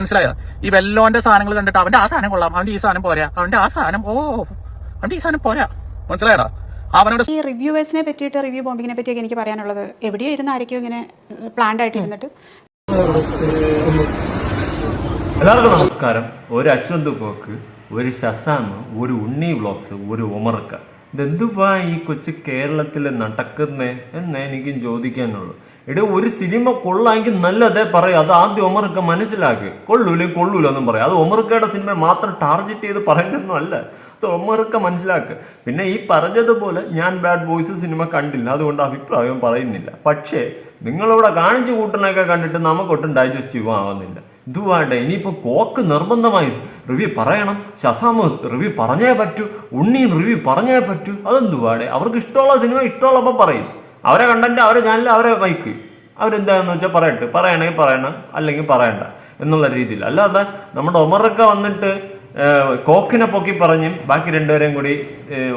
മനസ്സിലായോ? ഈ വെല്ലോന്റെ സാധനങ്ങൾ കണ്ടിട്ട് അവന്റെ ആ സാധനം കൊള്ളാം അവന്റെ ഈ സാധനം പോരാ അവന്റെ ആ സാധനം ഓ അവന്റെ ഈ സാധനം പോരാ. മനസ്സിലായടാ? അവനോട് ഈ റിവ്യൂവേഴ്സിനെ പറ്റിയിട്ട് റിവ്യൂ ബോംബിങ്ങിനെ പറ്റിയൊക്കെ എനിക്ക് പറയാനുള്ളത് എവിടെയോ ഇരുന്ന് ആയിരിക്കും ഇങ്ങനെ പ്ലാൻഡ് ആയിട്ട് ഇരുന്നിട്ട് എല്ലാവർക്കും നമസ്കാരം. ഒരു അശ്വന്ത് പോക്ക് ഒരു ശസാമ് ഒരു ഉണ്ണി വ്ളോഗ്സ് ഒരു ഉമർക്ക ഇതെന്തുവാ ഈ കൊച്ചു കേരളത്തിൽ നടക്കുന്നേ? എന്നെ എനിക്കും ചോദിക്കാനുള്ളൂ. എടേ ഒരു സിനിമ കൊള്ളാമെങ്കിൽ നല്ലതേ പറയൂ. അത് ആദ്യം ഉമർക്ക മനസ്സിലാക്കി. കൊള്ളൂല കൊള്ളൂല എന്നും പറയും. അത് ഒമർക്കയുടെ സിനിമ മാത്രം ടാർഗറ്റ് ചെയ്ത് പറയുന്നൊന്നും അല്ല. അത് ഉമർക്ക മനസ്സിലാക്കുക പിന്നെ ഈ പറഞ്ഞതുപോലെ ഞാൻ ബാഡ് ബോയ്സ് സിനിമ കണ്ടില്ല. അതുകൊണ്ട് അഭിപ്രായം പറയുന്നില്ല. പക്ഷേ നിങ്ങളിവിടെ കാണിച്ചു കൂട്ടണൊക്കെ കണ്ടിട്ട് നമുക്കൊട്ടും ഡൈജസ്റ്റീവ് ആവുന്നില്ല ഇതുവാട്ടെ ഇനിയിപ്പോൾ കോക്ക് നിർബന്ധമായി റിവ്യൂ പറയണം. ശസാമ് റിവ്യൂ പറഞ്ഞേ പറ്റൂ. ഉണ്ണിയും റിവ്യൂ പറഞ്ഞേ പറ്റൂ. അതെന്തുവാടെ അവർക്ക് ഇഷ്ടമുള്ള സിനിമ ഇഷ്ടമുള്ളപ്പോൾ പറയും. അവരെ കണ്ടന്റ് അവരെ ചാനൽ അവരെ മൈക്ക് അവരെന്താണെന്ന് വെച്ചാൽ പറയട്ടെ. പറയണമെങ്കിൽ പറയണം അല്ലെങ്കിൽ പറയണ്ട എന്നുള്ള രീതിയിൽ. അല്ലാതെ നമ്മുടെ ഒമറൊക്കെ വന്നിട്ട് കോക്കിനെ പൊക്കി പറഞ്ഞും ബാക്കി രണ്ടുപേരെയും കൂടി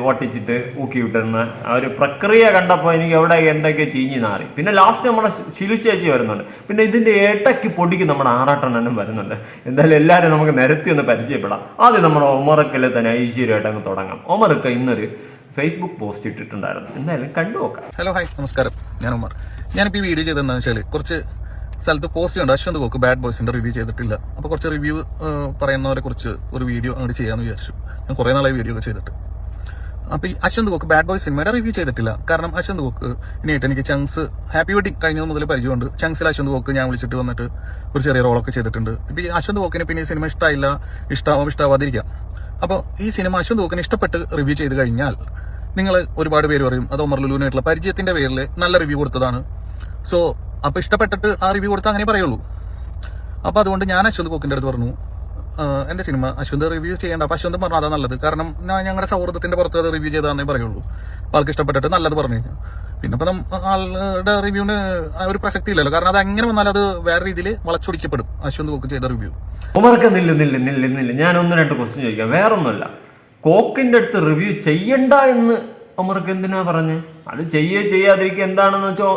ഓട്ടിച്ചിട്ട് ഊക്കി വിട്ടുന്ന ആ ഒരു പ്രക്രിയ കണ്ടപ്പോൾ എനിക്ക് എവിടെ എന്തൊക്കെ ചീഞ്ഞു നാറി. പിന്നെ ലാസ്റ്റ് നമ്മുടെ ശിലു ചേച്ചി വരുന്നുണ്ട്. പിന്നെ ഇതിന്റെ ഏട്ടയ്ക്ക് പൊടിക്ക് നമ്മുടെ ആറാട്ടണ്ണനും വരുന്നുണ്ട്. എന്തായാലും എല്ലാവരും നമുക്ക് നിരത്തി ഒന്ന് പരിചയപ്പെടാം. ആദ്യം നമ്മുടെ ഒമറക്കല്ലേ തന്നെ ഐശ്വര്യമായിട്ട് അങ്ങ് തുടങ്ങാം. ഒമറക്ക ഇന്നൊരു ഫേസ്ബുക്ക് പോസ്റ്റ് ഇട്ടിട്ടുണ്ടായിരുന്നു. എന്തായാലും കണ്ടു നോക്കാം. ഹലോ ഹായ് നമസ്കാരം. ഞാൻ ഉമർ. ഞാനിപ്പോൾ ഈ വീഡിയോ ചെയ്തതെന്താണെന്ന് വെച്ചാൽ കുറച്ച് സ്ഥലത്ത് പോസ്റ്റ് ഉണ്ട് അശ്വന്ത് കോക്ക് ബാഡ് ബോയ്സിന്റെ റിവ്യൂ ചെയ്തിട്ടില്ല. അപ്പോൾ കുറച്ച് റിവ്യൂ പറയുന്നവരെ കുറിച്ച് ഒരു വീഡിയോ അങ്ങോട്ട് ചെയ്യാമെന്ന് വിചാരിച്ചു. ഞാൻ കുറേ നാളായി വീഡിയോ ഒക്കെ ചെയ്തിട്ട്. അപ്പോൾ ഈ അശ്വന്ത് കോക്ക് ബാഡ് ബോയ് സിനിമയുടെ റിവ്യൂ ചെയ്തിട്ടില്ല. കാരണം അശ്വന്ത് കോക്ക് ഇനിയായിട്ട് എനിക്ക് ചങ്സ് ഹാപ്പി വെഡിങ് കഴിഞ്ഞത് മുതൽ പരിചയമുണ്ട്. ചങ്സിൽ അശ്വന്ത് കോക്ക് ഞാൻ വിളിച്ചിട്ട് വന്നിട്ട് ഒരു ചെറിയ റോളൊക്കെ ചെയ്തിട്ടുണ്ട്. ഇപ്പോൾ ഈ അശ്വന്ത് കോക്കിന് പിന്നെ ഈ സിനിമ ഇഷ്ടമായില്ല ഇഷ്ടമാവും ഇഷ്ടമാവാതിരിക്കാം അപ്പോൾ ഈ സിനിമ അശ്വന്ത് കോക്കിന് ഇഷ്ടപ്പെട്ട് റിവ്യൂ ചെയ്ത് കഴിഞ്ഞാൽ നിങ്ങൾ ഒരുപാട് പേര് പറയും അത് ഒമർ ലുലുവിനായിട്ടുള്ള പരിചയത്തിന്റെ പേരിൽ നല്ല റിവ്യൂ കൊടുത്തതാണ്. സോ അപ്പൊ ഇഷ്ടപ്പെട്ടിട്ട് ആ റിവ്യൂ കൊടുത്താൽ അങ്ങനെ പറയുള്ളൂ. അപ്പൊ അതുകൊണ്ട് ഞാൻ അശ്വന്ത് കോക്കിന്റെ അടുത്ത് പറഞ്ഞു എന്റെ സിനിമ അശ്വന്ത് റിവ്യൂ ചെയ്യേണ്ട. അപ്പൊ അശ്വന്ത് പറഞ്ഞു അതാ നല്ലത്. കാരണം ഞങ്ങളുടെ സൗഹൃദത്തിന്റെ പുറത്ത് അത് റിവ്യൂ ചെയ്താന്നേ പറയുള്ളൂ. അപ്പൊ ആൾക്ക് ഇഷ്ടപ്പെട്ടിട്ട് നല്ലത് പറഞ്ഞു കഴിഞ്ഞാൽ പിന്നെ ഇപ്പൊ ആളുടെ റിവ്യൂവിന് ഒരു പ്രസക്തി ഇല്ലല്ലോ. കാരണം അത് എങ്ങനെ വന്നാൽ അത് വേറെ രീതിയിൽ വളച്ചൊടിക്കപ്പെടും അശ്വന്ത് കോക്ക് ചെയ്ത റിവ്യൂ ഉമർക്ക് ഞാൻ ഒന്ന് രണ്ട് ക്വസ്റ്റ്യൻ ചോദിക്കാം. വേറൊന്നുമല്ല. കോക്കിന്റെ അടുത്ത് റിവ്യൂ ചെയ്യണ്ട എന്ന് അമർക്ക് എന്തിനാ പറഞ്ഞ്? അത് ചെയ്യേ ചെയ്യാതിരിക്കുക എന്താണെന്ന് വെച്ചോ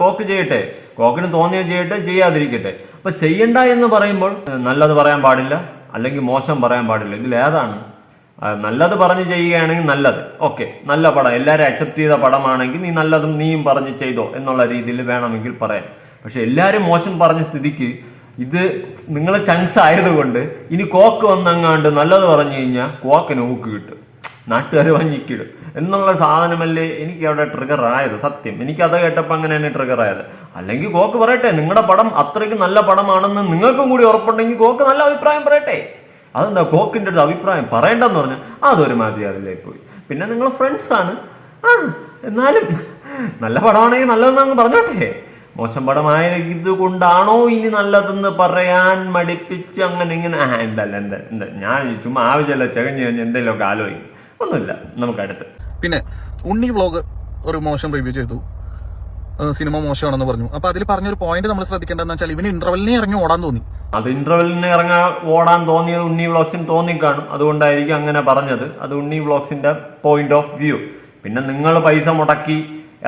കോക്ക് ചെയ്യട്ടെ. കോക്കിന് തോന്നിയ ചെയ്യട്ടെ ചെയ്യാതിരിക്കട്ടെ. അപ്പൊ ചെയ്യണ്ട എന്ന് പറയുമ്പോൾ നല്ലത് പറയാൻ പാടില്ല അല്ലെങ്കിൽ മോശം പറയാൻ പാടില്ല. ഇതിൽ ഏതാണ്? നല്ലത് പറഞ്ഞ് ചെയ്യുകയാണെങ്കിൽ നല്ലത്. ഓക്കെ നല്ല പടം. എല്ലാവരും അക്സെപ്റ്റ് ചെയ്ത പടമാണെങ്കിൽ നീ നല്ലതും നീയും പറഞ്ഞ് ചെയ്തോ എന്നുള്ള രീതിയിൽ വേണമെങ്കിൽ പറയാം. പക്ഷെ എല്ലാവരും മോശം പറഞ്ഞ സ്ഥിതിക്ക് ഇത് നിങ്ങൾ ചങ്സ് ആയതുകൊണ്ട് ഇനി കോക്ക് വന്നങ്ങാണ്ട് നല്ലത് പറഞ്ഞു കഴിഞ്ഞാൽ കോക്ക് ഊക്ക് കിട്ടും. നാട്ടുകാർ വഞ്ഞിക്കിടും എന്നുള്ള സാധനമല്ലേ എനിക്ക് അവിടെ ട്രിഗർ ആയത്? സത്യം. എനിക്ക് അത് കേട്ടപ്പോൾ അങ്ങനെ തന്നെ ട്രിഗർ ആയത്. അല്ലെങ്കിൽ കോക്ക് പറയട്ടെ നിങ്ങളുടെ പടം അത്രയ്ക്ക് നല്ല പടമാണെന്ന് നിങ്ങൾക്കും കൂടി ഉറപ്പുണ്ടെങ്കിൽ കോക്ക് നല്ല അഭിപ്രായം പറയട്ടെ. അതെന്താ കോക്കിന്റെ അടുത്ത് അഭിപ്രായം പറയണ്ടെന്ന് പറഞ്ഞാൽ അതൊരു മാതിരി അതിലേക്ക് പോയി. പിന്നെ നിങ്ങൾ ഫ്രണ്ട്സാണ് ആ എന്നാലും നല്ല പടമാണെങ്കിൽ നല്ലതെന്ന് അങ്ങ് പറഞ്ഞോട്ടെ. മോശം പടമായത് കൊണ്ടാണോ ഇനി നല്ലതെന്ന് പറയാൻ മടിപ്പിച്ച് അങ്ങനെ ഇങ്ങനെ ആ എന്തല്ല എന്താ എന്താ ഞാൻ ചുമ്മാ ആവശ്യമല്ല ചകഞ്ഞ് കഴിഞ്ഞ് എന്തെങ്കിലുമൊക്കെ ആലോചിക്കും. ഒന്നുമില്ല നമുക്ക് അടുത്ത്. പിന്നെ ഉണ്ണി വ്ളോഗ് ഒരു മോശം റിവ്യൂ ചെയ്തു. സിനിമ മോശമാണെന്ന് പറഞ്ഞു. അപ്പൊ അതിൽ പറഞ്ഞൊരു പോയിന്റ് നമ്മൾ ശ്രദ്ധിക്കേണ്ടതെന്ന് വെച്ചാൽ ഇവന് ഇന്റർവെല്ലിനെ ഇറങ്ങി ഓടാൻ തോന്നി. അത് ഇന്റർവെല്ലിന് ഇറങ്ങാൻ ഓടാൻ തോന്നിയത് ഉണ്ണി വ്ളോഗ്സിന് തോന്നിക്കാണും. അതുകൊണ്ടായിരിക്കും അങ്ങനെ പറഞ്ഞത്. അത് ഉണ്ണി വ്ളോഗ്സിന്റെ പോയിന്റ് ഓഫ് വ്യൂ പിന്നെ നിങ്ങൾ പൈസ മുടക്കി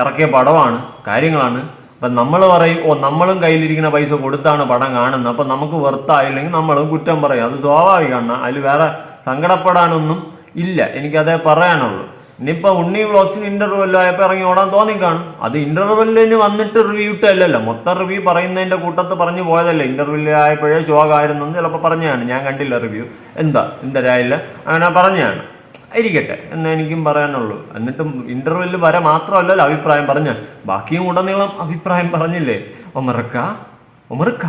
ഇറക്കിയ പടമാണ് കാര്യങ്ങളാണ്. അപ്പം നമ്മൾ പറയും ഓ നമ്മളും കയ്യിലിരിക്കുന്ന പൈസ കൊടുത്താണ് പടം കാണുന്നത്. അപ്പം നമുക്ക് വെറുത്തായില്ലെങ്കിൽ നമ്മളും കുറ്റം പറയും. അത് സ്വാഭാവികമാണ്. അതിൽ വേറെ സങ്കടപ്പെടാനൊന്നും ഇല്ല. എനിക്കതേ പറയാനുള്ളൂ. ഇനിയിപ്പോൾ ഉണ്ണി വ്ളോഗ്സിന് ഇന്റർവെല്ലോ ആയപ്പോൾ ഇറങ്ങി ഓടാൻ തോന്നിക്കാണും. അത് ഇന്റർവെല്ലിന് വന്നിട്ട് റിവ്യൂ ഇട്ടല്ലല്ലോ മൊത്തം റിവ്യൂ പറയുന്നതിന്റെ കൂട്ടത്ത് പറഞ്ഞു പോയതല്ലേ. ഇന്റർവെല്ലിൽ ആയപ്പോഴേ ശോകമായിരുന്നു ചിലപ്പോൾ പറഞ്ഞതാണ്. ഞാൻ കണ്ടില്ല റിവ്യൂ എന്താ? എന്തരായില്ല അങ്ങനെ പറഞ്ഞതാണ്. ഇരിക്കട്ടെ എന്ന് എനിക്കും പറയാനുള്ളൂ. എന്നിട്ടും ഇന്റർവെല്ലിൽ വരെ മാത്രമല്ലല്ലോ അഭിപ്രായം പറഞ്ഞ. ബാക്കിയും ഉടനീളം അഭിപ്രായം പറഞ്ഞില്ലേ? ഒമറക്ക ഒമറക്ക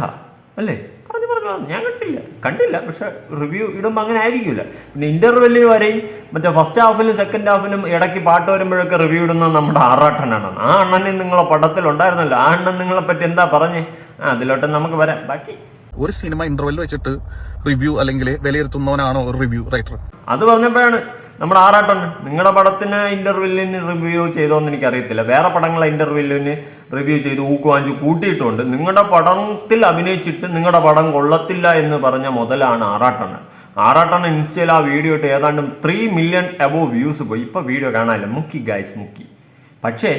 അല്ലേ? പറഞ്ഞു പറഞ്ഞു. ഞാൻ കണ്ടില്ല. കണ്ടില്ല. പക്ഷെ റിവ്യൂ ഇടുമ്പോൾ അങ്ങനെ ആയിരിക്കില്ല പിന്നെ ഇന്റർവെല്ലിൽ വരെയും മറ്റേ ഫസ്റ്റ് ഹാഫിലും സെക്കൻഡ് ഹാഫിലും ഇടയ്ക്ക് പാട്ട് വരുമ്പോഴൊക്കെ റിവ്യൂ ഇടുന്ന നമ്മുടെ ആറാട്ടനാണ് ആ അണ്ണനെ നിങ്ങളെ പടത്തിൽ ഉണ്ടായിരുന്നല്ലോ. ആ അണ്ണൻ നിങ്ങളെ പറ്റി എന്താ പറഞ്ഞേ? ആ അതിലോട്ട് നമുക്ക് വരാം. ബാക്കി. ഒരു സിനിമ ഇന്റർവെൽ വെച്ചിട്ട് റിവ്യൂ അല്ലെങ്കിൽ വിലയിരുത്തുന്നവനാണോ ഒരു റിവ്യൂ റൈറ്റർ അത് പറഞ്ഞപ്പോഴാണ് നമ്മുടെ ആറാട്ടുണ്ട് നിങ്ങളുടെ പടത്തിന് ഇന്റർവ്യൂവിന് റിവ്യൂ ചെയ്തോന്ന് എനിക്കറിയത്തില്ല. വേറെ പടങ്ങളെ ഇന്റർവ്യൂവിന് റിവ്യൂ ചെയ്ത് ഊക്കുവാഞ്ചു കൂട്ടിയിട്ടുണ്ട്. നിങ്ങളുടെ പടത്തിൽ അഭിനയിച്ചിട്ട് നിങ്ങളുടെ പടം കൊള്ളത്തില്ല എന്ന് പറഞ്ഞ മുതലാണ് ആറാട്ടണ്ണൻ ആറാട്ടണ്ണൻ ഇൻസ്റ്റയിൽ ആ വീഡിയോ ഇട്ട് ഏതാണ്ട് ത്രീ മില്യൺ അബോവ് വ്യൂസ് പോയി. ഇപ്പൊ വീഡിയോ കാണാനില്ല. മുക്കി ഗായ്സ് മുക്കി. പക്ഷേ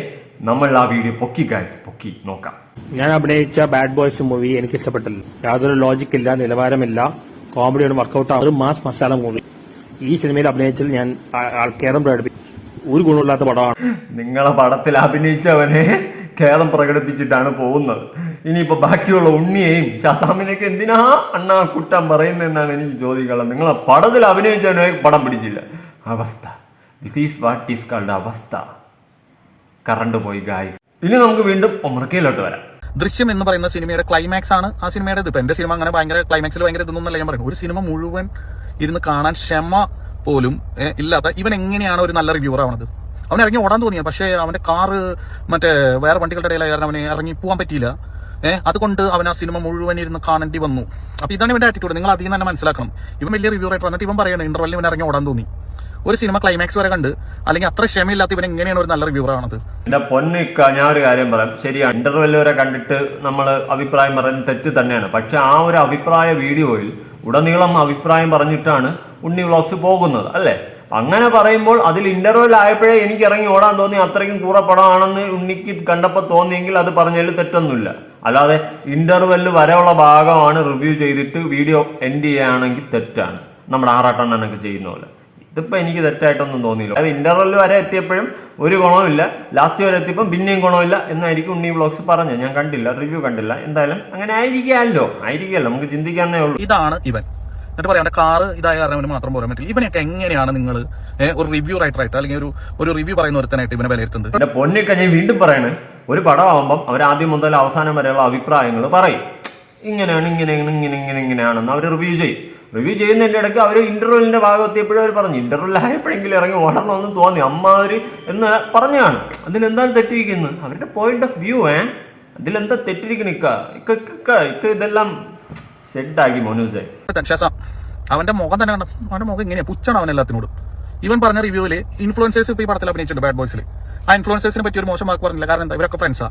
നമ്മൾ ആ വീഡിയോ പൊക്കി ഗായ്സ് പൊക്കി. നോക്കാം. ഞാൻ അഭിനയിച്ച ബാഡ് ബോയ്സ് മൂവി എനിക്ക് ഇഷ്ടപ്പെട്ടില്ല യാതൊരു ലോജിക്കില്ല നിലവാരമില്ല. കോമഡിയാണ് വർക്കൗട്ട് ഒരു മാസ് മസാല മൂവി ഈ സിനിമയിൽ അഭിനയിച്ചതിൽ ഞാൻ ഖേദം പ്രകടിപ്പിച്ചു. ഒരു ഗുണമില്ലാത്ത പടമാണ്. നിങ്ങളെ പടത്തിൽ അഭിനയിച്ചവനെ ഖേദം പ്രകടിപ്പിച്ചിട്ടാണ് പോകുന്നത്. ഇനിയിപ്പോ ബാക്കിയുള്ള ഉണ്ണിയെയും ഷസാമിനെയൊക്കെ എന്തിനാ അണ്ണാ കുറ്റം പറയുന്നതെന്നാണ് എനിക്ക് ചോദിക്കാനുള്ളത്. നിങ്ങളെ പടത്തിൽ അഭിനയിച്ചവനെ പടം പിടിച്ചില്ല. അവസ്ഥ. This is what is called അവസ്ഥ. കറണ്ട് പോയി ഗായ്സ് ഇനി നമുക്ക് വീണ്ടും ഒമർക്കയിലോട്ട് വരാം. ദൃശ്യം എന്ന് പറയുന്ന സിനിമയുടെ ക്ലൈമാക്സ് ആണ്. ആ സിനിമയുടെ ഇത് ഇപ്പൊ എന്റെ സിനിമ അങ്ങനെ ഭയങ്കര ക്ലൈമാക്സിൽ ഭയങ്കര ഇതൊന്നുമല്ല ഞാൻ പറയുന്നത്. ഒരു സിനിമ മുഴുവൻ ഇരുന്ന് കാണാൻ ക്ഷമ പോലും ഇല്ലാത്ത ഇവൻ എങ്ങനെയാണ് ഒരു നല്ല റിവ്യൂവർ ആവണത്? അവൻ ഇറങ്ങി ഓടാൻ തോന്നിയ പക്ഷേ അവന്റെ കാറ് മറ്റേ വേറെ വണ്ടികളുടെ ഇടയിലായ കാരണം അവനെ ഇറങ്ങി പോകാൻ പറ്റിയില്ല. ഏഹ് അതുകൊണ്ട് അവൻ ആ സിനിമ മുഴുവൻ ഇരുന്ന് കാണേണ്ടി വന്നു. അപ്പൊ ഇതാണ് ഇവന്റെ ആറ്റിറ്റ്യൂഡ് നിങ്ങൾ അധികം തന്നെ മനസ്സിലാക്കണം. ഇവൻ വലിയ റിവ്യൂ ആയിട്ട് വന്നിട്ട് ഇവൻ പറയണം ഇന്റർവെല്ലിൽ ഇവൻ ഇറങ്ങി ഓടാൻ തോന്നി. ഒരു സിനിമ ക്ലൈമാക്സ് വരെ കണ്ട് അല്ലെങ്കിൽ അത്ര ക്ഷമയില്ലാത്ത ഇവൻ എങ്ങനെയാണ് ഒരു നല്ല റിവ്യൂവർ ആണത് എന്റെ പൊന്നിക്ക ഞാൻ ഒരു കാര്യം പറയാം. ശരിയാണ് ഇന്റർവെൽ വരെ കണ്ടിട്ട് നമ്മൾ അഭിപ്രായം പറയുന്നത് തെറ്റ് തന്നെയാണ്. പക്ഷെ ആ ഒരു അഭിപ്രായ വീഡിയോയിൽ ഉടനീളം അഭിപ്രായം പറഞ്ഞിട്ടാണ് ഉണ്ണി വ്ളോഗ്സ് പോകുന്നത് അല്ലേ? അങ്ങനെ പറയുമ്പോൾ അതിൽ ഇന്റർവെൽ ആയപ്പോഴേ എനിക്ക് ഇറങ്ങി ഓടാൻ തോന്നി അത്രയ്ക്കും കൂറ പടമാണെന്ന് ഉണ്ണിക്ക് കണ്ടപ്പോൾ തോന്നിയെങ്കിൽ അത് പറഞ്ഞതിൽ തെറ്റൊന്നുമില്ല. അല്ലാതെ ഇന്റർവെല്ല് വരെയുള്ള ഭാഗമാണ് റിവ്യൂ ചെയ്തിട്ട് വീഡിയോ എൻഡ് ചെയ്യുകയാണെങ്കിൽ തെറ്റാണ്. നമ്മുടെ ആറാട്ടെണ്ണനൊക്കെ ചെയ്യുന്ന പോലെ. ഇതിപ്പോ എനിക്ക് തെറ്റായിട്ടൊന്നും തോന്നിയില്ല. അത് ഇന്റർവെൽ വരെ എത്തിയപ്പോഴും ഒരു ഗുണവുമില്ല ലാസ്റ്റ് വരെ എത്തിയപ്പം പിന്നെയും ഗുണമില്ല എന്നായിരിക്കും ഉണ്ണി ബ്ലോഗ്സ് പറഞ്ഞത്. ഞാൻ കണ്ടില്ല റിവ്യൂ കണ്ടില്ല. എന്തായാലും അങ്ങനെ ആയിരിക്കാമല്ലോ ആയിരിക്കുമല്ലോ നമുക്ക് ചിന്തിക്കാന്നേ ഉള്ളൂ. ഇതാണ് ഇവൻ. എന്നിട്ട് പറയാം കാറ് ഇതായ കാരണം മാത്രം പോരാൻ പറ്റില്ല. ഇവനൊക്കെ എങ്ങനെയാണ് നിങ്ങൾ ഒരു റിവ്യൂ റൈറ്റർ ആയിട്ട് അല്ലെങ്കിൽ ഒരു ഒരു റിവ്യൂ പറയുന്ന ഒരുത്തനായിട്ട് ഇവനെ വിലയിരുത്തുന്നത്? എന്റെ പൊന്നൊക്കെ ഞാൻ വീണ്ടും പറയണേ. ഒരു പടമാകുമ്പം അവർ ആദ്യം മുതൽ അവസാനം വരെയുള്ള അഭിപ്രായങ്ങൾ പറയും. ഇങ്ങനെയാണ് ഇങ്ങനെയാണ് ഇങ്ങനെ ഇങ്ങനെ ഇങ്ങനെയാണെന്ന് അവർ റിവ്യൂ ചെയ്യും. റിവ്യൂ ചെയ്യുന്നതിന്റെ ഇടയ്ക്ക് അവർ ഇന്റർവ്യൂലിന്റെ ഭാഗത്തെപ്പോഴും അവർ പറഞ്ഞു ഇന്റർവെൽ ആയപ്പോഴെങ്കിലും ഇറങ്ങി ഓടണമെന്ന് തോന്നി അമ്മാതിരി എന്ന് പറഞ്ഞാണ്. അതിലെന്താണ് തെറ്റിരിക്കുന്നത്? അവരുടെ പോയിന്റ് ഓഫ് വ്യൂ ഏ? അതിലെന്താ തെറ്റിരിക്കണ? ഇക്ക ഇക്ക ഇക്ക, ഇക്ക ഇതെല്ലാം സെഡാക്കി മോനൂസേ. ശേഷം അവന്റെ മുഖം തന്നെ കണ്ടു അവന്റെ മുഖം ഇങ്ങനെയാ പുച്ചാണ് അവൻ എല്ലാത്തിനോടും. ഇവൻ പറഞ്ഞ റിവ്യൂവിൽ ഇൻഫ്ലുവൻസേഴ്സ് ഇപ്പൊ ഈ പടത്തിൽ അഭിനയിച്ചിട്ടുണ്ട് ബാഡ് ബോയ്സിൽ ആ ഇൻഫ്ലുവൻസേഴ്സിനെ പറ്റി ഒരു മോശം വാക്ക് പറഞ്ഞില്ല. കാരണം എന്താ? ഇവരൊക്കെ ഫ്രണ്ട്സാ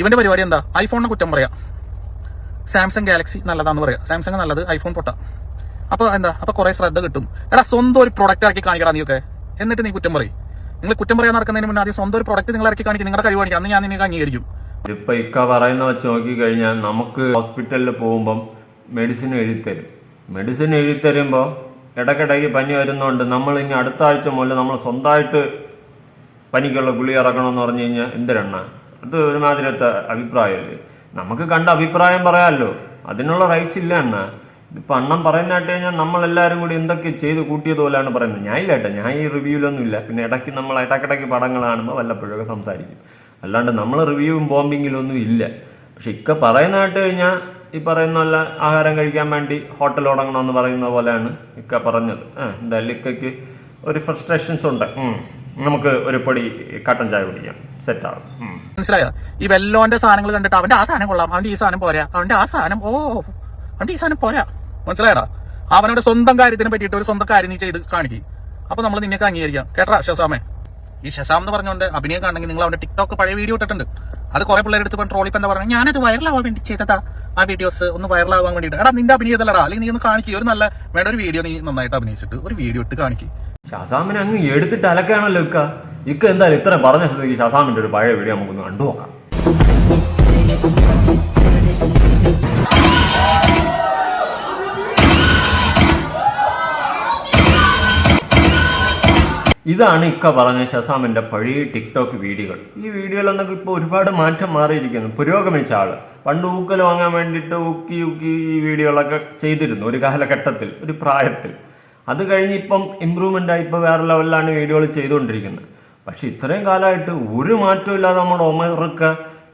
ഇവന്റെ പരിപാടി എന്താ? ഐഫോണിനെ കുറ്റം പറയാ. സാംസങ് ഗാലക്സി നല്ലതാന്ന് പറയാം. സാംസങ് നല്ലത് ഐഫോൺ പൊട്ട. അപ്പൊ എന്താ? അപ്പൊ കുറെ ശ്രദ്ധ കിട്ടും. എടാ സ്വന്തം ഒരു പ്രൊഡക്റ്റ് ഇറക്കി കാണിക്കടാ നീയൊക്കെ. എന്നിട്ട് നീ കുറ്റം പറയും. നിങ്ങൾ കുറ്റം പറയാൻ നടക്കുന്നതിന് മുന്നേ ആദ്യം സ്വന്തം ഒരു പ്രൊഡക്റ്റ് നിങ്ങൾ ഇറക്കി കാണിക്കും. നിങ്ങളുടെ കഴിവ് കാണിക്കാം. അന്ന് ഞാൻ നിന്നെ അംഗീകരിക്കും. ഇപ്പൊ ഇക്ക പറയുന്ന വെച്ച് നോക്കിക്കഴിഞ്ഞാൽ നമുക്ക് ഹോസ്പിറ്റലിൽ പോകുമ്പം മെഡിസിൻ എഴുതിത്തരും. മെഡിസിൻ എഴുതിത്തരുമ്പോൾ ഇടയ്ക്കിടയ്ക്ക് പനി വരുന്നതുകൊണ്ട് നമ്മൾ ഇനി അടുത്ത ആഴ്ച മുതൽ നമ്മൾ സ്വന്തമായിട്ട് പനിക്കുള്ള ഗുളി ഇറക്കണമെന്ന് പറഞ്ഞു കഴിഞ്ഞാൽ എന്തിനെണ്ണ അത് ഒരുമാതിരത്തെ അഭിപ്രായമല്ലേ നമുക്ക് കണ്ട അഭിപ്രായം പറയാമല്ലോ. അതിനുള്ള റൈറ്റ്സ് ഇല്ല എന്നാ. ഇതിപ്പോൾ അണ്ണൻ പറയുന്നതായിട്ട് കഴിഞ്ഞാൽ നമ്മളെല്ലാവരും കൂടി എന്തൊക്കെ ചെയ്ത് കൂട്ടിയത് പോലെയാണ് പറയുന്നത്. ഞാൻ ഇല്ല കേട്ടോ. ഞാൻ ഈ റിവ്യൂലൊന്നും ഇല്ല. പിന്നെ ഇടയ്ക്ക് നമ്മൾ ഇടയ്ക്കിടയ്ക്ക് പടങ്ങൾ കാണുമ്പോൾ വല്ലപ്പോഴൊക്കെ സംസാരിക്കും. അല്ലാണ്ട് നമ്മൾ റിവ്യൂവും ബോംബിങ്ങിലൊന്നും ഇല്ല. പക്ഷെ ഇക്ക പറയുന്നതായിട്ട് കഴിഞ്ഞാൽ ഈ പറയുന്ന നല്ല ആഹാരം കഴിക്കാൻ വേണ്ടി ഹോട്ടൽ തുടങ്ങണമെന്ന് പറയുന്ന പോലെയാണ് ഇക്ക പറഞ്ഞത്. എന്തായാലും ഇക്കയ്ക്ക് ഒരു ഫ്രസ്ട്രേഷൻസ് ഉണ്ട്. നമുക്ക് ഒരു പൊടി കട്ടൻ ചായ കുടിക്കാം. സെറ്റ് ആവും. മനസ്സിലായോ? ഈ വെല്ലോന്റെ സാധനങ്ങൾ കണ്ടിട്ട് അവന്റെ ആ സാധനം കൊള്ളാം. അവന്റെ ഈ സാധനം പോരാ. അവന്റെ ആ സാധനം ഓ അവന്റെ ഈ സാധനം പോരാ. മനസ്സിലായടാ? അവനവന്റെ സ്വന്തം കാര്യത്തിനെ പറ്റിയിട്ട് ഒരു സ്വന്തം കാര്യം നീ ചെയ്ത് കാണിക്കും. അപ്പൊ നമ്മൾ നിന്നെ അംഗീകരിക്കാം. കേട്ടാ ഷസാമേ? ഈ ഷസാം എന്ന് പറഞ്ഞുകൊണ്ട് അഭിനയം കാണണമെങ്കിൽ നിങ്ങൾ അവന്റെ ടിക്ടോക്ക് പഴയ വീഡിയോ ഇട്ടിട്ടുണ്ട്. അത് കുറെ പിള്ളേർ എടുത്ത് ട്രോളി എന്താ പറഞ്ഞു? ഞാനത് വൈറലാവാൻ വേണ്ടി ചെയ്തതാ ആ വീഡിയോസ് ഒന്ന് വൈറലാവാൻ വേണ്ടിയിട്ട്. എടാ നിന്റെ അഭിനയതല്ലടാ അല്ലെങ്കിൽ നീ ഒന്ന് കാണിക്കുക ഒരു നല്ല വേണ്ട ഒരു വീഡിയോ നീ നന്നായിട്ട് അഭിനയിച്ചിട്ട് ഒരു വീഡിയോ ഇട്ട് കാണിക്കും. ഷസാമിനെ അങ്ങ് എടുത്തിട്ട് അലക്കാണല്ലോ ഇക്ക. ഇക്ക എന്തായാലും ഇത്ര പറഞ്ഞ ഷസാമിന്റെ ഒരു പഴയ വീഡിയോ നമുക്കൊന്ന് കണ്ടു നോക്കാം ഇതാണ് ഇക്ക പറഞ്ഞ ഷസാമിന്റെ പഴയ ടിക്ടോക്ക് വീഡിയോകൾ. ഈ വീഡിയോയിലൊന്നൊക്കെ ഇപ്പോൾ ഒരുപാട് മാറ്റം മാറിയിരിക്കുന്നു. പുരോഗമിച്ച ആൾ പണ്ട് ഊക്കൽ വാങ്ങാൻ വേണ്ടിയിട്ട് ഊക്കി ഊക്കി ഈ വീഡിയോകളൊക്കെ ചെയ്തിരുന്നു ഒരു കാലഘട്ടത്തിൽ ഒരു പ്രായത്തിൽ. അത് കഴിഞ്ഞ് ഇപ്പം ഇമ്പ്രൂവ്മെന്റ് ആയി ഇപ്പോൾ വേറെ ലെവലിലാണ് വീഡിയോകൾ ചെയ്തുകൊണ്ടിരിക്കുന്നത്. പക്ഷേ ഇത്രയും കാലമായിട്ട് ഒരു മാറ്റവും ഇല്ലാതെ നമ്മുടെ ഒമറൊക്കെ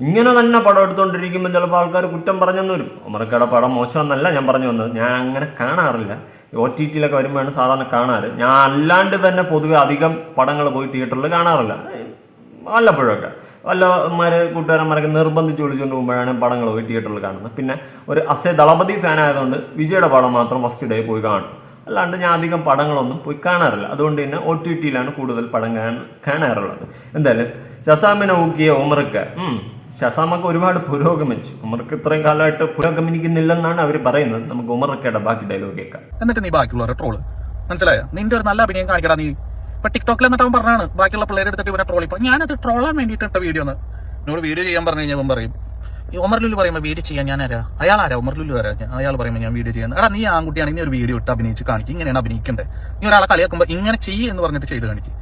ഇങ്ങനെ തന്നെ പടം എടുത്തുകൊണ്ടിരിക്കുമ്പോൾ ചിലപ്പോൾ ആൾക്കാർ കുറ്റം പറഞ്ഞെന്ന് വരും. ഒമറക്കയുടെ പടം മോശമെന്നല്ല ഞാൻ പറഞ്ഞു വന്നത്. ഞാൻ അങ്ങനെ കാണാറില്ല. ഒ ടി ടിയിലൊക്കെ വരുമ്പോഴാണ് സാധാരണ കാണാറ്. ഞാൻ അല്ലാണ്ട് തന്നെ പൊതുവെ അധികം പടങ്ങൾ പോയി തിയേറ്ററിൽ കാണാറില്ല. വല്ലപ്പോഴൊക്കെ. വല്ലമാർ കൂട്ടുകാരന്മാരൊക്കെ നിർബന്ധിച്ച് വിളിച്ചുകൊണ്ട് പോകുമ്പോഴാണ് പടങ്ങൾ പോയി തിയേറ്ററിൽ കാണുന്നത്. പിന്നെ ഒരു അസേ ദളപതി ഫാൻ ആയതുകൊണ്ട് വിജയുടെ പടം മാത്രം ഫസ്റ്റ് ഡേ പോയി കാണും. അല്ലാണ്ട് ഞാൻ അധികം പടങ്ങളൊന്നും പോയി കാണാറില്ല. അതുകൊണ്ട് തന്നെ ഒ ടി ടിയിലാണ് കൂടുതൽ പടം കാണാറുള്ളത്. എന്തായാലും ഷസാമിനെ ഊക്കിയ ഉമർക്ക് ഷസാമൊക്കെ ഒരുപാട് പുരോഗമിച്ചു. ഉമർക്ക് ഇത്രയും കാലമായിട്ട് പുരോഗമിക്കുന്നില്ലെന്നാണ് അവർ പറയുന്നത്. നമുക്ക് ഉമർക്കേടെ ബാക്കി ഡയലോഗ് കേൾക്കാം. എന്നിട്ട് നീ ബാക്കിയുള്ളവരെ ട്രോൾ മനസ്സിലായോ? നിന്റെ ഒരു നല്ല അഭിനയം കാണിക്കടാ നീ. ഇപ്പൊ ടിക്ടോക്കിൽ എന്നിട്ട് അവൻ പറഞ്ഞാണ് ബാക്കിയുള്ള പിള്ളേരെ എടുത്തിട്ട് ഇവനെ ട്രോളിപ്പോ ഞാനത് ട്രോളാൻ വേണ്ടിയിട്ട് ഇട്ട വീഡിയോ ആണ് എന്നോട് വീഡിയോ ചെയ്യാൻ പറഞ്ഞു കഴിഞ്ഞാൽ പറയും. ഈ ഒമർ ലുലു പറയുമ്പോൾ വീഡിയോ ചെയ്യാൻ ഞാൻ ആരാ? അയാൾ ആരാ? ഒമർ ലുലു ആരാ? അയാൾ പറയുമ്പോൾ ഞാൻ വീഡിയോ ചെയ്യാൻ എടാ നീ ആൺകുട്ടിയാണ് നീ ഒരു വീഡിയോ ഇട്ട് അഭിനയിച്ച് കാണിക്കും. ഇങ്ങനെയാണ് അഭിനയിക്കേണ്ടത് നീ ഒരാളെ കളിയാക്കുമ്പോൾ ഇങ്ങനെ ചെയ്യ് എന്ന് പറഞ്ഞിട്ട് ചെയ്ത് കാണിക്കും.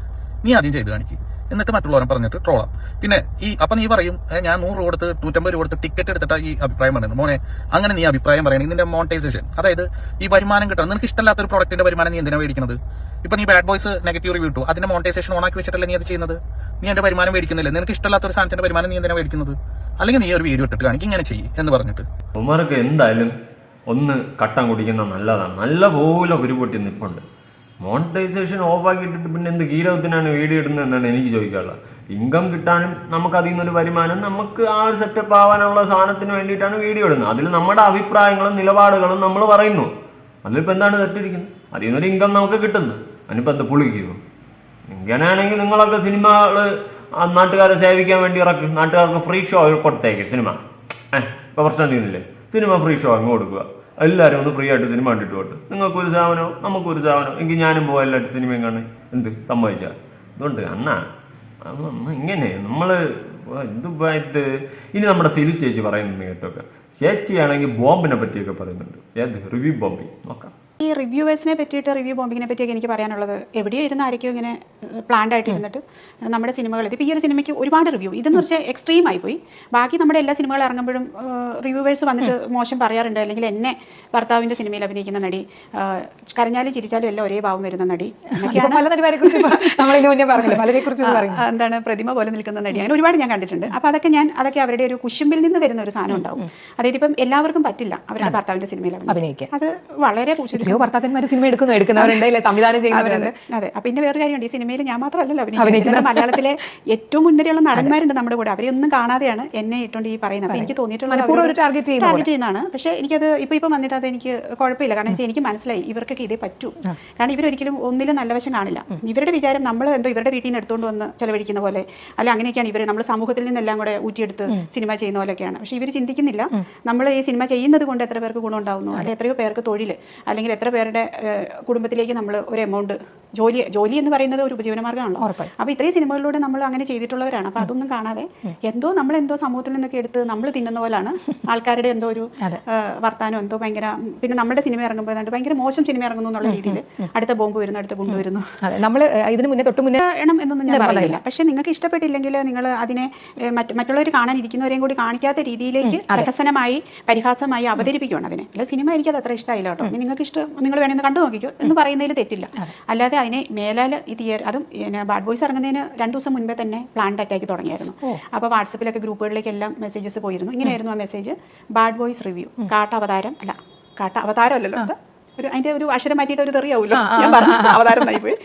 നീ ആദ്യം ചെയ്ത് കാണിക്കും. എന്നിട്ട് മറ്റുള്ളവരും പറഞ്ഞിട്ട് ട്രോളാം. പിന്നെ ഈ അപ്പൊ നീ പറയും ഞാൻ നൂറ് രൂപ കൊടുത്ത് നൂറ്റമ്പത് രൂപ കൊടുത്ത് ടിക്കറ്റ് എടുത്തിട്ട് ഈ അഭിപ്രായം പറയുന്നത്. മോനെ അങ്ങനെ നീ അഭിപ്രായം പറയണം. ഇതിന്റെ മോണിറ്റൈസേഷൻ അതായത് ഈ വരുമാനം കിട്ടണം. നിനക്ക് ഇഷ്ടമല്ലാത്ത ഒരു പ്രോഡക്റ്റിന്റെ വരുമാനം നീ എന്തിനാ മേടിക്കുന്നത് ഇപ്പൊ നീ ബാഡ് ബോയ്സ് നെഗറ്റീവ് റിവ്യൂ ഇട്ടു. അതിന്റെ മോണിറ്റൈസേഷൻ ഓണാക്കി വെച്ചിട്ടല്ലേ നീ അത് ചെയ്യുന്നത്? നീ എന്റെ വരുമാനം മേടിക്കുന്നില്ല? നിനക്ക് ഇഷ്ടമല്ലാത്ത ഒരു സാധനത്തിന്റെ വരുമാനം നീ എന്തിനാ മേടിക്കുന്നത്? അല്ലെങ്കിൽ നീ ഒരു വീഡിയോ ഇട്ടിട്ട് കാണിക്കും. ഇങ്ങനെ ചെയ്യും എന്ന് പറഞ്ഞിട്ട്. ഉമർക്ക് എന്തായാലും ഒന്ന് കട്ടം കുടിക്കുന്ന നല്ലതാണ്. നല്ല പോലെ ഉരുപൊട്ടി നിപ്പുണ്ട്. മോണിറ്റൈസേഷൻ ഓഫ് ആക്കിയിട്ടിട്ട് പിന്നെ എന്ത് ഗീരവത്തിനാണ് വീഡിയോ ഇടുന്നത് എന്നാണ് എനിക്ക് ചോദിക്കാനുള്ളത്. ഇൻകം കിട്ടാനും നമുക്ക് അതിൽ നിന്നൊരു വരുമാനം നമുക്ക് ആ ഒരു സെറ്റപ്പ് ആവാനുള്ള സാധനത്തിന് വേണ്ടിയിട്ടാണ് വീഡിയോ ഇടുന്നത്. അതിൽ നമ്മുടെ അഭിപ്രായങ്ങളും നിലപാടുകളും നമ്മൾ പറയുന്നു. അതിലിപ്പോൾ എന്താണ് തെറ്റിരിക്കുന്നത്? അതിൽ നിന്നൊരു ഇൻകം നമുക്ക് കിട്ടുന്നു. അതിനിപ്പോൾ എന്താ പുളിക്കുമോ ഇങ്ങനെയാണെങ്കിൽ നിങ്ങളൊക്കെ സിനിമകൾ നാട്ടുകാരെ സേവിക്കാൻ വേണ്ടി ഇറക്കും. നാട്ടുകാർക്ക് ഫ്രീ ഷോ കൊടുത്തേക്ക് സിനിമ. ഏഹ് ഇപ്പോൾ പ്രശ്നം ചെയ്യുന്നില്ലേ സിനിമ ഫ്രീ ഷോ അങ്ങ് കൊടുക്കുക. എല്ലാവരും ഒന്ന് ഫ്രീ ആയിട്ട് സിനിമ കണ്ടിട്ട് പോട്ടെ. നിങ്ങൾക്കൊരു സാധനമോ നമുക്കൊരു സാധനമോ എങ്കിൽ ഞാനും പോകാം എല്ലാവരും സിനിമയും കാണാൻ. എന്ത്? സമ്മതിച്ചാൽ അതുകൊണ്ട് അണ്ണ ഇങ്ങനെ നമ്മൾ എന്ത് ഇത് ഇനി നമ്മുടെ സിലു ചേച്ചി പറയുന്നുണ്ട് കേട്ടോ ചേച്ചിയാണെങ്കിൽ ബോംബിനെ പറ്റിയൊക്കെ പറയുന്നുണ്ട്. ഏത്? റിവ്യൂ ബോംബി. നോക്കാം. ഈ റിവ്യൂവേഴ്സിനെ പറ്റിയിട്ട് റിവ്യൂ ബോംബിങ്ങിനെ പറ്റിയൊക്കെ എനിക്ക് പറയാനുള്ളത് എവിടെയോ ഇരുന്ന് ആയിരിക്കും ഇങ്ങനെ പ്ലാൻഡ് ആയിട്ട് ഇരുന്നിട്ട് നമ്മുടെ സിനിമകൾ ഇപ്പോൾ ഈ ഒരു സിനിമയ്ക്ക് ഒരുപാട് റിവ്യൂ ഇതെന്ന് വെച്ചാൽ എക്സ്ട്രീം ആയി പോയി. ബാക്കി നമ്മുടെ എല്ലാ സിനിമകൾ ഇറങ്ങുമ്പോഴും റിവ്യൂവേഴ്സ് വന്നിട്ട് മോശം പറയാറുണ്ട്. അല്ലെങ്കിൽ എന്നെ ഭർത്താവിന്റെ സിനിമയിൽ അഭിനയിക്കുന്ന നടി കരഞ്ഞാലും ചിരിച്ചാലും എല്ലാം ഒരേ ഭാവം വരുന്ന നടി എന്താണ് പ്രതിമ പോലെ നിൽക്കുന്ന നടി. അങ്ങനെ ഒരുപാട് ഞാൻ കണ്ടിട്ടുണ്ട്. അപ്പോൾ അതൊക്കെ ഞാൻ അതൊക്കെ അവരുടെ ഒരു കുശുമ്പിൽ നിന്ന് വരുന്ന ഒരു സാധനം ഉണ്ടാവും. അതായത് ഇപ്പം എല്ലാവർക്കും പറ്റില്ല അവരുടെ ഭർത്താവിന്റെ സിനിമയിൽ അഭിനയിക്കാൻ. അഭിനയിക്കാൻ. അത് വളരെ എത്രയോ ഭർത്താക്കന്മാർ സിനിമ എടുക്കുന്നു എടുക്കുന്നവരുണ്ട് അല്ലെ? സംവിധാനം ചെയ്യുന്നവരുണ്ട്. അതെ. അപ്പൊ പിന്നെ വേറെ കാര്യമുണ്ട്. ഈ സിനിമയിൽ ഞാൻ മാത്രമല്ലല്ലോ അഭിനയിക്കുന്നത്. മലയാളത്തിലെ ഏറ്റവും മുൻനിരയുള്ള നടന്മാരുണ്ട് നമ്മുടെ കൂടെ. അവരെ ഒന്നും കാണാതെയാണ് എന്നെ ഇട്ടുകൊണ്ട് ഈ പറയുന്നത്. അപ്പൊ എനിക്ക് തോന്നിയിട്ടുള്ളത് ടാർഗറ്റ് ചെയ്യുന്നതാണ്. പക്ഷേ എനിക്കത് ഇപ്പൊ ഇപ്പൊ വന്നിട്ട് അത് എനിക്ക് കുഴപ്പമില്ല. കാരണം വെച്ചാൽ എനിക്ക് മനസ്സിലായി ഇവർക്കൊക്കെ ഇതേ പറ്റൂ. കാരണം ഇവരൊരിക്കലും ഒന്നിലും നല്ല വശം കാണില്ല. ഇവരുടെ വിചാരം നമ്മൾ എന്തോ ഇവരുടെ വീട്ടിൽ നിന്ന് എടുത്തുകൊണ്ട് വന്ന് ചെലവഴിക്കുന്ന പോലെ. അല്ല അങ്ങനെയൊക്കെയാണ് ഇവർ നമ്മൾ സമൂഹത്തിൽ നിന്നെല്ലാം കൂടെ ഊറ്റിയെടുത്ത് സിനിമ ചെയ്യുന്ന പോലെയൊക്കെയാണ്. പക്ഷേ ഇവർ ചിന്തിക്കുന്നില്ല. നമ്മൾ ഈ സിനിമ ചെയ്യുന്നത് കൊണ്ട് എത്ര പേർക്ക് ഗുണം ഉണ്ടാവുന്നു? അല്ലെങ്കിൽ എത്രയോ പേർക്ക് തൊഴിൽ അല്ലെങ്കിൽ എത്ര പേരുടെ കുടുംബത്തിലേക്ക് നമ്മൾ ഒരു എമൗണ്ട് ജോലി ജോലി എന്ന് പറയുന്നത് ഒരു ഉപജീവനമാർഗമാണല്ലോ. അപ്പോൾ ഇത്രയും സിനിമകളിലൂടെ നമ്മൾ അങ്ങനെ ചെയ്തിട്ടുള്ളവരാണ്. അപ്പോൾ അതൊന്നും കാണാതെ എന്തോ നമ്മൾ എന്തോ സമൂഹത്തിൽ നിന്നൊക്കെ എടുത്ത് നമ്മൾ തിന്നുന്ന പോലാണ്. ആൾക്കാരുടെ എന്തോ ഒരു വർത്തമാനം വർത്താനം എന്തോ ഭയങ്കര പിന്നെ നമ്മുടെ സിനിമ ഇറങ്ങുമ്പോൾ ഭയങ്കര മോശം സിനിമ ഇറങ്ങുന്നു എന്നുള്ള രീതിയിൽ അടുത്ത ബോംബ് വരുന്നു അടുത്ത ഗുണ്ട് വരുന്നു. അതെ നമ്മൾ ഇതിന് മുന്നേ തൊട്ട് മുന്നേ വേണം എന്നൊന്നും ഞാൻ പറയുന്നില്ല. പക്ഷെ നിങ്ങൾക്ക് ഇഷ്ടപ്പെട്ടില്ലെങ്കിൽ നിങ്ങൾ അതിനെ മറ്റുള്ളവർ കാണാനിരിക്കുന്നവരെയും കൂടി കാണിക്കാത്ത രീതിയിലേക്ക് പ്രഹസനമായി പരിഹാസമായി അവതരിപ്പിക്കുകയാണ് അതിനെ. അല്ല സിനിമ എനിക്കത് അത്ര ഇഷ്ടമായില്ല കേട്ടോ. നിങ്ങൾക്ക് ഇഷ്ടം നിങ്ങൾ വേണമെന്ന് കണ്ടു നോക്കിക്കോ എന്ന് പറയുന്നതിൽ തെറ്റില്ല. അല്ലാതെ അതിനെ മേലാൽ ഈ തിയർ അതും പിന്നെ ബാഡ് ബോയ്സ് ഇറങ്ങുന്നതിന് രണ്ട് ദിവസം മുൻപേ തന്നെ പ്ലാൻ അറ്റാക്ക് തുടങ്ങിയായിരുന്നു. അപ്പോൾ വാട്സപ്പിലൊക്കെ ഗ്രൂപ്പുകളിലേക്ക് എല്ലാം മെസ്സേജസ് പോയിരുന്നു. ഇങ്ങനെയായിരുന്നു ആ മെസ്സേജ് ബാഡ് ബോയ്സ് റിവ്യൂ കാട്ട അവതാരം അല്ല കാട്ട അവതാരം അല്ലല്ലോ അത് ഒരു അതിന്റെ ഒരു അക്ഷരം മാറ്റിയിട്ട് ഒരു തെറിയാവുമല്ലോ ഞാൻ പറഞ്ഞു അവതാരം പോയി.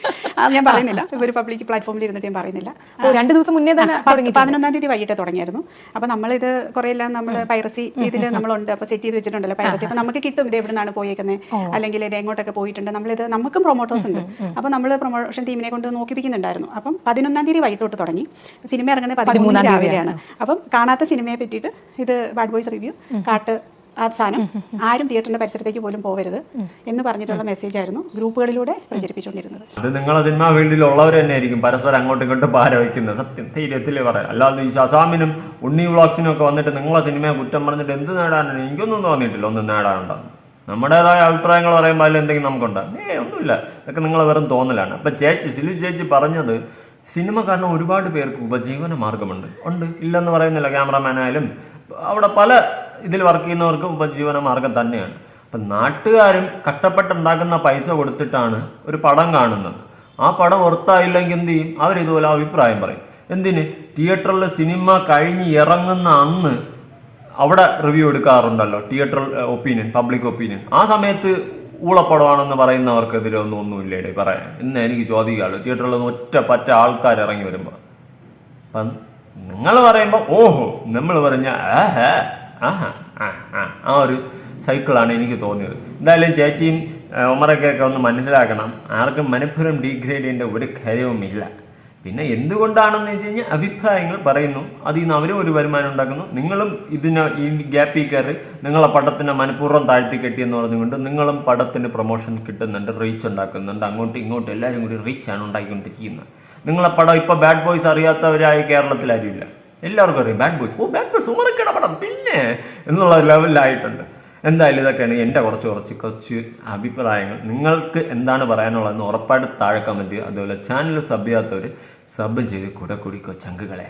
അത് ഞാൻ പറയുന്നില്ല. ഒരു പബ്ലിക് പ്ലാറ്റ്ഫോമിൽ ഇരുന്നിട്ട് ഞാൻ പറയുന്നില്ല. അപ്പോൾ രണ്ട് ദിവസം മുന്നേ തന്നെ പതിനൊന്നാം തീയതി വൈകിട്ട് തുടങ്ങിയായിരുന്നു. അപ്പോൾ നമ്മളിത് കുറെ എല്ലാം നമ്മൾ പൈറസി ഇതിൽ നമ്മളുണ്ട്. അപ്പോൾ സെറ്റ് ചെയ്ത് വെച്ചിട്ടുണ്ടല്ലോ പൈറസി അപ്പോൾ നമുക്ക് കിട്ടും ഇത് എവിടെ നിന്നാണ് പോയേക്കുന്നത് അല്ലെങ്കിൽ ഇത് എങ്ങോട്ടൊക്കെ പോയിട്ടുണ്ട്. നമ്മളിത് നമുക്കും പ്രൊമോട്ടേഴ്സ് ഉണ്ട്. അപ്പോൾ നമ്മൾ പ്രൊമോഷൻ ടീമിനെ കൊണ്ട് നോക്കിപ്പിക്കുന്നുണ്ടായിരുന്നു. അപ്പം പതിനൊന്നാം തീയതി വൈകിട്ട് തൊട്ട് തുടങ്ങി. സിനിമ ഇറങ്ങുന്നത് പതിമൂന്നാം രാവിലെയാണ്. അപ്പം കാണാത്ത സിനിമയെ പറ്റിയിട്ട് ഇത് ബാഡ് ബോയ്സ് റിവ്യൂ കാട്ട് ആ സാധനം. ആരും തിയേറ്ററിന്റെ പരിസരത്തേക്ക് പോലും പോകരുത് എന്ന് പറഞ്ഞിട്ടുള്ള മെസ്സേജ് ആയിരുന്നു ഗ്രൂപ്പുകളിലൂടെ പ്രചരിപ്പിച്ചുകൊണ്ടിരുന്നത്. അത് നിങ്ങളെ സിനിമാ ഫീൽഡിലുള്ളവർ തന്നെ ആയിരിക്കും പരസ്പരം അങ്ങോട്ടും ഇങ്ങോട്ടും പാര വയ്ക്കുന്നത് സത്യം ധൈര്യത്തിലേ പറയാം. അല്ലാതെ ഈ ശസാമിനും ഉണ്ണി വ്ളോഗ്സിനും ഒക്കെ വന്നിട്ട് നിങ്ങളെ സിനിമയെ കുറ്റം പറഞ്ഞിട്ട് എന്ത് നേടാനാണ്? എനിക്കൊന്നും തോന്നിയിട്ടില്ല ഒന്നും നേടാനുണ്ടെന്ന്. നമ്മുടേതായ അഭിപ്രായങ്ങൾ പറയുമ്പോൾ അതിൽ എന്തെങ്കിലും നമുക്കുണ്ട്? ഏ ഒന്നുമില്ല. ഇതൊക്കെ നിങ്ങളെ വെറും തോന്നലാണ്. അപ്പം ചേച്ചി സിലു ചേച്ചി പറഞ്ഞത് സിനിമ കാരണം ഒരുപാട് പേർക്ക് ഉപജീവന മാർഗമുണ്ട്. ഉണ്ട്. ഇല്ലെന്ന് പറയുന്നില്ല ക്യാമറമാൻ ആയാലും അവിടെ പല ഇതിൽ വർക്ക് ചെയ്യുന്നവർക്ക് ഉപജീവന മാർഗം തന്നെയാണ്. അപ്പം നാട്ടുകാരും കഷ്ടപ്പെട്ടുണ്ടാക്കുന്ന പൈസ കൊടുത്തിട്ടാണ് ഒരു പടം കാണുന്നത്. ആ പടം ഒർത്തായില്ലെങ്കിൽ എന്ത് ചെയ്യും? അവരിതുപോലെ അഭിപ്രായം പറയും. എന്തിന്? തിയേറ്ററിൽ സിനിമ കഴിഞ്ഞ് ഇറങ്ങുന്ന അന്ന് അവിടെ റിവ്യൂ എടുക്കാറുണ്ടല്ലോ തിയേറ്റർ ഒപ്പീനിയൻ പബ്ലിക് ഒപ്പീനിയൻ ആ സമയത്ത് ഊളപ്പടമാണെന്ന് പറയുന്നവർക്കെതിരെ ഒന്നും ഒന്നുമില്ലേടേ പറയാൻ. ഇന്ന് എനിക്ക് ചോദിക്കാമല്ലോ തിയേറ്ററിൽ ഒറ്റ പറ്റ ആൾക്കാർ ഇറങ്ങി വരുമ്പോൾ അപ്പം നിങ്ങൾ പറയുമ്പോൾ ഓഹോ നമ്മൾ പറഞ്ഞ ആഹാ ആഹാ ആ ആ ഒരു സൈക്കിളാണ് എനിക്ക് തോന്നിയത്. എന്തായാലും ചേച്ചിയും ഉമറക്കൊക്കെ ഒന്ന് മനസ്സിലാക്കണം. ആർക്കും മനഃപുരം ഡീഗ്രേഡ് ചെയ്യേണ്ട ഒരു കാര്യവുമില്ല. പിന്നെ എന്തുകൊണ്ടാണെന്ന് വെച്ച് കഴിഞ്ഞാൽ അഭിപ്രായങ്ങൾ പറയുന്നു. അതിൽ നിന്ന് അവരും ഒരു വരുമാനം ഉണ്ടാക്കുന്നു. നിങ്ങളും ഇതിന് ഈ ഗ്യാപ്പിൽ കയറി നിങ്ങളെ പടത്തിനെ മനഃപൂർവം താഴ്ത്തി കെട്ടിയെന്ന് പറഞ്ഞുകൊണ്ട് നിങ്ങളും പടത്തിന് പ്രൊമോഷൻ കിട്ടുന്നുണ്ട് റീച്ച് ഉണ്ടാക്കുന്നുണ്ട് അങ്ങോട്ടും ഇങ്ങോട്ടും എല്ലാവരും കൂടി റീച്ചാണ് ഉണ്ടാക്കിക്കൊണ്ടിരിക്കുന്നത് നിങ്ങളെ പടം ഇപ്പോൾ ബാഡ് ബോയ്സ് അറിയാത്തവരായി കേരളത്തിൽ ആരുമില്ല എല്ലാവർക്കും അറിയാം ബാഡ് ബോയ്സ് ഓ ബാഡ് ബോയ്സ് ഉമറക്കട പടം. പിന്നെ എന്നുള്ള ലെവലിലായിട്ടുണ്ട് എന്തായാലും ഇതൊക്കെയാണ് എന്റെ കുറച്ച് കുറച്ച് കുറച്ച് അഭിപ്രായങ്ങൾ. നിങ്ങൾക്ക് എന്താണ് പറയാനുള്ളതെന്ന് ഉറപ്പായിട്ട് താഴെ കമന്റ് അതുപോലെ ചാനൽ സബ് ചെയ്യാത്തവർ സബ് ചെയ്ത് കൂടെ ചങ്കുകളെ